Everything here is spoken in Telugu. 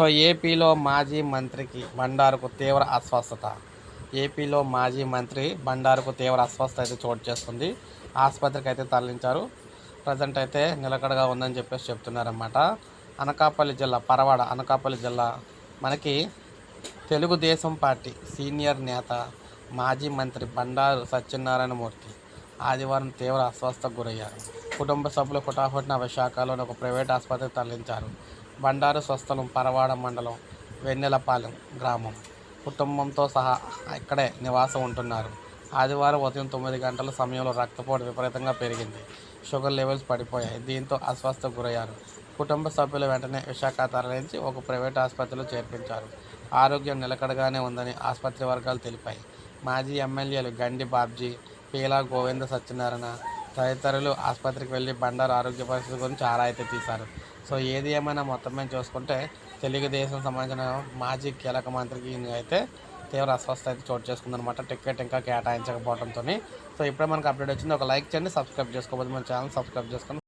సో ఏపీలో మాజీ మంత్రికి బండారుకు తీవ్ర అస్వస్థత. ఏపీలో మాజీ మంత్రి బండారుకు తీవ్ర అస్వస్థత అయితే చోటు చేసుకుంది. ఆసుపత్రికి అయితే తరలించారు. ప్రజెంట్ అయితే నిలకడగా ఉందని చెప్పేసి చెప్తున్నారన్నమాట. అనకాపల్లి జిల్లా పరవాడ అనకాపల్లి జిల్లా మనకి తెలుగుదేశం పార్టీ సీనియర్ నేత మాజీ మంత్రి బండారు సత్యనారాయణ మూర్తి ఆదివారం తీవ్ర అస్వస్థకు గురయ్యారు. కుటుంబ సభ్యులు హుటాహుటిన విశాఖలోని ఒక ప్రైవేట్ ఆసుపత్రికి తరలించారు. బండారు స్వస్థలం పరవాడ మండలం వెన్నెలపాలెం గ్రామం. కుటుంబంతో సహా ఇక్కడే నివాసం ఉంటున్నారు. ఆదివారం ఉదయం తొమ్మిది గంటల సమయంలో రక్తపోటు విపరీతంగా పెరిగింది. షుగర్ లెవెల్స్ పడిపోయాయి. దీంతో అస్వస్థకు గురయ్యారు. కుటుంబ సభ్యులు వెంటనే విశాఖ తరలించి ఒక ప్రైవేట్ ఆసుపత్రిలో చేర్పించారు. ఆరోగ్యం నిలకడగానే ఉందని ఆసుపత్రి వర్గాలు తెలిపాయి. మాజీ ఎమ్మెల్యేలు గండి బాబ్జీ పీలా గోవింద సత్యనారాయణ తదితరులు ఆసుపత్రికి వెళ్ళి బండారు ఆరోగ్య పరిస్థితి గురించి ఆరా అయితే తీశారు. సో ఏది ఏమైనా మొత్తం మీద చూసుకుంటే తెలుగుదేశం సంబంధించిన మాజీ కీలక మంత్రికి అయితే తీవ్ర అస్వస్థ అయితే చోటు చేసుకుందనమాట టికెట్ ఇంకా కేటాయించకపోవడంతో సో ఇప్పుడే మనకు అప్డేట్ వచ్చింది. ఒక లైక్ చేయండి సబ్స్క్రైబ్ చేసుకోబోతుంది మన ఛానల్ సబ్స్క్రైబ్ చేసుకొని